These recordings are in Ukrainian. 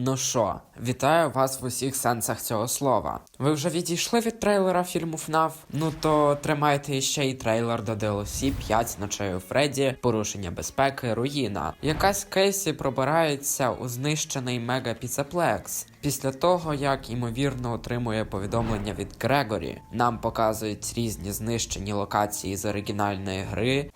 Ну що, вітаю вас в усіх сенсах цього слова. Ви вже відійшли від трейлера фільму ФНАФ? Ну то тримайте ще й трейлер до DLC 5 ночей у Фредді, порушення безпеки, руїна. Якась Кейсі пробирається у знищений мега піцеплекс. Після того, як ймовірно отримує повідомлення від Грегорі, нам показують різні знищені локації з оригінальної гри.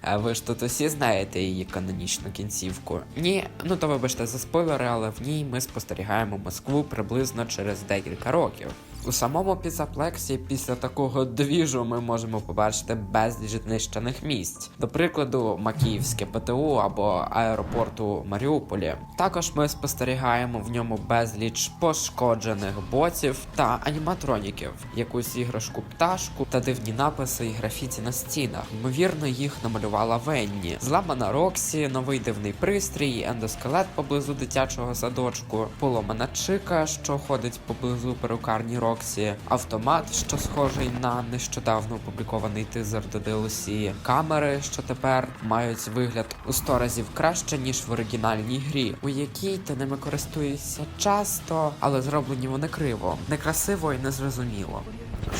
А ви ж тут усі знаєте її канонічну кінцівку? Ні, ну то вибачте за спойлери, але в ній ми спостерігаємо Москву приблизно через декілька років. У самому пізаплексі після такого двіжу ми можемо побачити безліч знищених місць, до прикладу, Макіївське ПТУ або аеропорту Маріуполі. Також ми спостерігаємо в ньому безліч пошкоджених ботів та аніматроніків, якусь іграшку пташку та дивні написи і графіті на стінах. Ймовірно, їх намалювала Венні. Зламана Роксі, новий дивний пристрій, ендоскелет поблизу дитячого садочку, поломана чика, що ходить поблизу перукарні Роксі, автомат, що схожий на нещодавно опублікований тизер до DLC, камери, що тепер мають вигляд у 100 разів краще ніж в оригінальній грі, у якій ти ними користуєшся часто, але зроблені вони криво, некрасиво і незрозуміло.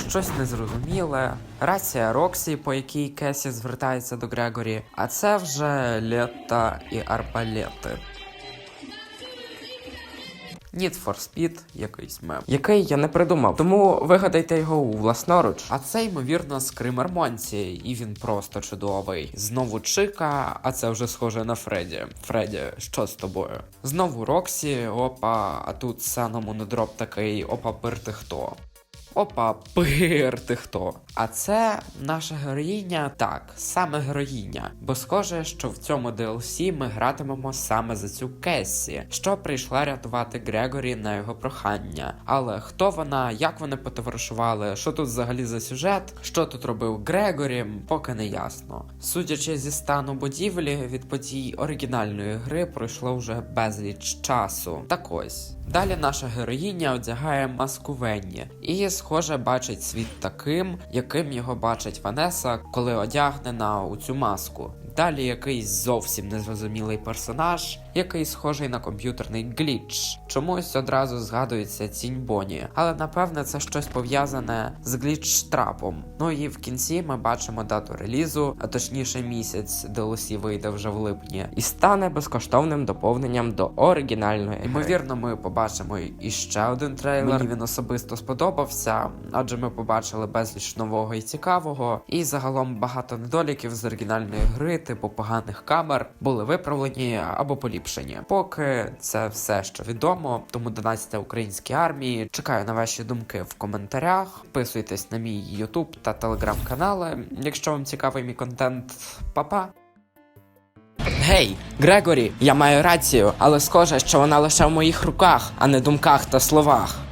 Щось незрозуміле, рація Роксі, по якій Кесі звертається до Грегорі, а це вже лета і арбалети. Need for Speed, якийсь мем. Який я не придумав, тому вигадайте його у власноруч. А це ймовірно скример Монсі, і він просто чудовий. Знову Чика, а це вже схоже на Фредді. Фредді, що з тобою? Знову Роксі, опа, а тут Сана дроп такий, опа, пир ти хто. Опа, пир ти хто. А це наша героїня, так, саме героїня. Бо схоже, що в цьому DLC ми гратимемо саме за цю Кессі, що прийшла рятувати Грегорі на його прохання. Але хто вона, як вони потоваришували, що тут взагалі за сюжет, що тут робив Грегорі, поки не ясно. Судячи зі стану будівлі, від подій оригінальної гри пройшло вже безліч часу. Так ось. Далі наша героїня одягає маску Венні і, схоже, бачить світ таким, яким його бачить Ванеса, коли одягнена у цю маску. Далі якийсь зовсім незрозумілий персонаж, який схожий на комп'ютерний гліч. Чомусь одразу згадується тінь Боні, але напевне це щось пов'язане з гліч-трапом. Ну і в кінці ми бачимо дату релізу, а точніше місяць DLC вийде вже в липні, і стане безкоштовним доповненням до оригінальної. Ймовірно, ми побачимо іще один трейлер. Мені він особисто сподобався, адже ми побачили безліч нового і цікавого, і загалом багато недоліків з оригінальної гри, типу поганих камер, були виправлені або поліпшені. Поки це все, що відомо, тому донатьте українській армії. Чекаю на ваші думки в коментарях. Підписуйтесь на мій YouTube та телеграм-канали. Якщо вам цікавий мій контент, па-па! Гей, Грегорі, я маю рацію, але схоже, що вона лише в моїх руках, а не думках та словах.